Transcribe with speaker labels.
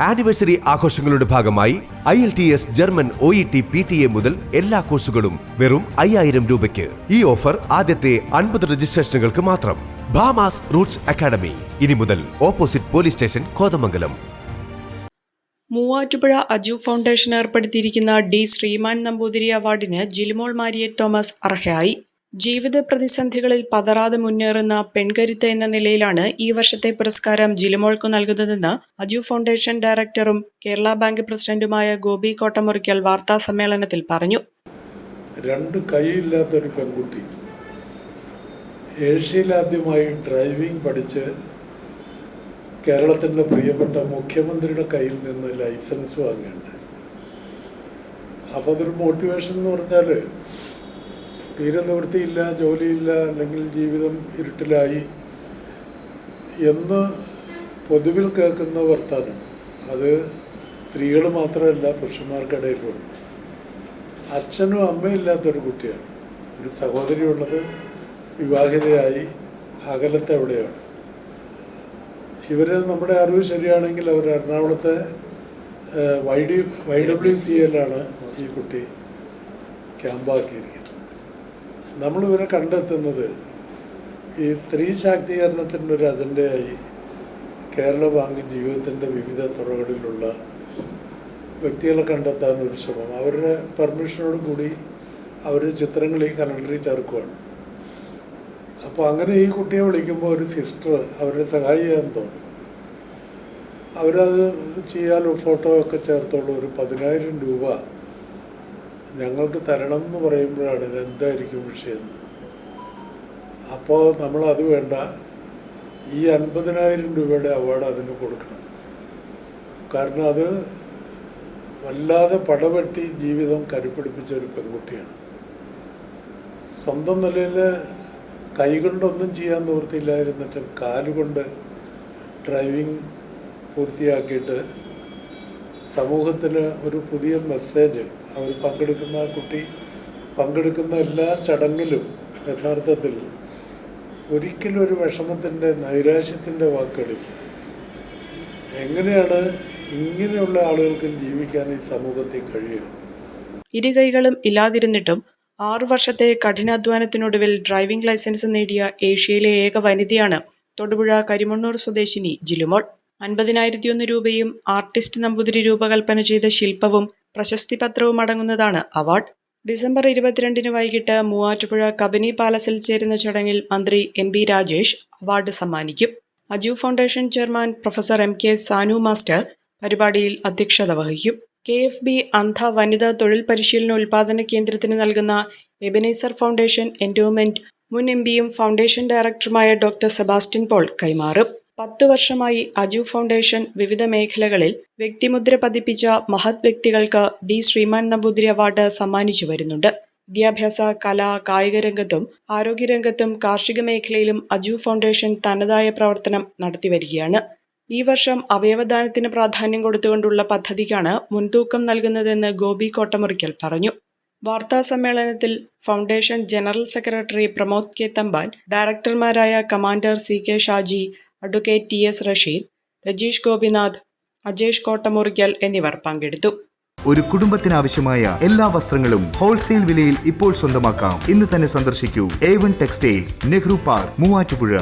Speaker 1: Anniversary ആഘോഷങ്ങളുടെ ഭാഗമായി I L T S German O E T P T E മുതൽ എല്ലാ കോഴ്സുകളും വെറും അയ്യായിരം രൂപയ്ക്ക്. ഈ ഓഫർ ആദ്യത്തെ അൻപത് രജിസ്ട്രേഷനുകൾക്ക് മാത്രം. Bhama's Roots Academy. ഇനി മുതൽ opposite police station Kothamangalam.
Speaker 2: Muvattupuzha Aju foundation ഏർപ്പെടുത്തിയിരിക്കുന്ന D Sreeman Namboothiri അവാർഡിന് ജിലിമോൾ മാരിയറ്റ് തോമസ് അർഹയായി. ജീവിത പ്രതിസന്ധികളിൽ പതറാതെ മുന്നേറുന്ന പെൺകരുത്ത് എന്ന നിലയിലാണ് ഈ വർഷത്തെ പുരസ്കാരം ജിലിമോൾക്ക് നൽകുന്നതെന്ന് അജു ഫൗണ്ടേഷൻ ഡയറക്ടറും കേരള ബാങ്ക് പ്രസിഡന്റുമായ ഗോപി കോട്ടമുറിക്കൽ വാർത്താ സമ്മേളനത്തിൽ പറഞ്ഞു.
Speaker 3: രണ്ട് കൈയില്ലാത്ത ഒരു പെൺകുട്ടി ഏഷ്യയിലാദ്യമായി ഡ്രൈവിംഗ് പഠിച്ച് കേരളത്തിന്റെ പ്രിയപ്പെട്ട മുഖ്യമന്ത്രിയുടെ കയ്യിൽ നിന്ന് ലൈസൻസ് വാങ്ങേണ്ടത്. അപ്പോൾ അതൊരു മോട്ടിവേഷൻ എന്ന് പറഞ്ഞാൽ തീരെ നിവൃത്തിയില്ല ജോലിയില്ല അല്ലെങ്കിൽ ജീവിതം ഇരുട്ടിലായി എന്ന് പൊതുവിൽ കേൾക്കുന്ന വർത്താനം അത് സ്ത്രീകൾ മാത്രമല്ല പുരുഷന്മാർക്കിടയിലുണ്ട് അച്ഛനും അമ്മയും ഇല്ലാത്തൊരു കുട്ടിയാണ്. ഒരു സഹോദരി ഉള്ളത് വിവാഹിതയായി അകലത്തെ എവിടെയാണ്? ഇവർ നമ്മുടെ അറിവ് ശരിയാണെങ്കിൽ അവർ എറണാകുളത്തെ Y D Y W C എല്ലാണ് ഈ കുട്ടി ക്യാമ്പാക്കിയിരിക്കുന്നത്. നമ്മളിവരെ കണ്ടെത്തുന്നത് ഈ സ്ത്രീ ശാക്തീകരണത്തിന്റെ ഒരു അജണ്ടയായി കേരള ബാങ്ക് ജീവിതത്തിന്റെ വിവിധ തുറകളിലുള്ള വ്യക്തികളെ കണ്ടെത്താൻ ഒരു ശ്രമം. അവരുടെ പെർമിഷനോട് കൂടി അവർ ചിത്രങ്ങൾ ഈ കലണ്ടറിൽ ചേർക്കുവാണ്. അപ്പോൾ അങ്ങനെ ഈ കുട്ടിയെ വിളിക്കുമ്പോൾ ഒരു സിസ്റ്റർ അവരെ സഹായിക്കാൻ തോന്നും. അവരത് ചെയ്യാൻ ഫോട്ടോ ഒക്കെ ചേർത്തോളൂ ഒരു പതിനായിരം രൂപ ഞങ്ങൾക്ക് തരണം എന്ന് പറയുമ്പോഴാണ് ഇതെന്തായിരിക്കും എന്തായിരിക്കും വിഷയം. അപ്പോൾ നമ്മൾ അത് വേണ്ട. ഈ അൻപതിനായിരം രൂപയുടെ അവാർഡ് അതിന് കൊടുക്കണം. കാരണം അത് വല്ലാതെ പടവെട്ടി ജീവിതം കരുപ്പിടിപ്പിച്ച ഒരു പെൺകുട്ടിയാണ്. സ്വന്തം നിലയിൽ കൈകൊണ്ടൊന്നും ചെയ്യാൻ നിവൃത്തിയില്ലായിരുന്നിട്ട് കാലുകൊണ്ട് ഡ്രൈവിംഗ് പൂർത്തിയാക്കിയിട്ട് സമൂഹത്തിന് ഒരു പുതിയ മെസ്സേജ് അവർ പങ്കെടുക്കുന്ന കുട്ടി പങ്കെടുക്കുന്ന എല്ലാ ചടങ്ങിലും യഥാർത്ഥത്തിൽ ഒരിക്കലും ഒരു വിഷമത്തിന്റെ നൈരാശ്യത്തിന്റെ വാക്കുകളില്ല എങ്ങനെയാണ് ഇങ്ങനെയുള്ള ആളുകൾക്കും ജീവിക്കാൻ ഈ സമൂഹത്തിൽ കഴിയുക?
Speaker 2: ഇരുകൈകളും ഇല്ലാതിരുന്നിട്ടും ആറു വർഷത്തെ കഠിനാധ്വാനത്തിനൊടുവിൽ ഡ്രൈവിംഗ് ലൈസൻസ് നേടിയ ഏഷ്യയിലെ ഏക വനിതയാണ് തൊടുപുഴ കരിമണ്ണൂർ സ്വദേശിനി ജിലുമോൾ. അൻപതിനായിരത്തിയൊന്ന് രൂപയും ആർട്ടിസ്റ്റ് നമ്പൂതിരി രൂപകൽപ്പന ചെയ്ത ശില്പവും പ്രശസ്തി പത്രവും അടങ്ങുന്നതാണ് അവാർഡ്. ഡിസംബർ ഇരുപത്തിരണ്ടിന് വൈകിട്ട് മൂവാറ്റുപുഴ കബനി പാലസിൽ ചേരുന്ന ചടങ്ങിൽ മന്ത്രി എം ബി രാജേഷ് അവാർഡ് സമ്മാനിക്കും. Aju foundation chairman professor M K Sanu master പരിപാടിയിൽ അധ്യക്ഷത വഹിക്കും. കെ എഫ് ബി അന്ധ വനിതാ തൊഴിൽ പരിശീലന ഉൽപാദന കേന്ദ്രത്തിന് നൽകുന്ന എബനൈസർ ഫൗണ്ടേഷൻ എൻഡോമെന്റ് മുൻ എം പിയും ഫൗണ്ടേഷൻ ഡയറക്ടറുമായ ഡോക്ടർ സെബാസ്റ്റ്യൻ പോൾ കൈമാറും. പത്ത് വർഷമായി അജു ഫൗണ്ടേഷൻ വിവിധ മേഖലകളിൽ വ്യക്തിമുദ്ര പതിപ്പിച്ച മഹത് വ്യക്തികൾക്ക് ഡി ശ്രീമാൻ നമ്പൂതിരി അവാർഡ് സമ്മാനിച്ചു വരുന്നുണ്ട്. വിദ്യാഭ്യാസ കല കായിക രംഗത്തും ആരോഗ്യരംഗത്തും കാർഷിക മേഖലയിലും അജു ഫൗണ്ടേഷൻ തനതായ പ്രവർത്തനം നടത്തിവരികയാണ് ഈ വർഷം അവയവദാനത്തിന് പ്രാധാന്യം കൊടുത്തുകൊണ്ടുള്ള പദ്ധതിക്കാണ് മുൻതൂക്കം നൽകുന്നതെന്ന് ഗോപി കോട്ടമുറിക്കൽ പറഞ്ഞു. വാർത്താ സമ്മേളനത്തിൽ foundation general secretary Pramod K Thampan ഡയറക്ടർമാരായ commander C K Shaji advocate T S Rasheed Rajeesh Gopinath Ajesh Kottamurickal എന്നിവർ പങ്കെടുത്തു.
Speaker 4: ഒരു കുടുംബത്തിനാവശ്യമായ എല്ലാ വസ്ത്രങ്ങളും ഹോൾസെയിൽ വിലയിൽ ഇപ്പോൾ സ്വന്തമാക്കാം. ഇന്ന് തന്നെ സന്ദർശിക്കൂ. A one textiles Nehru park Muvattupuzha.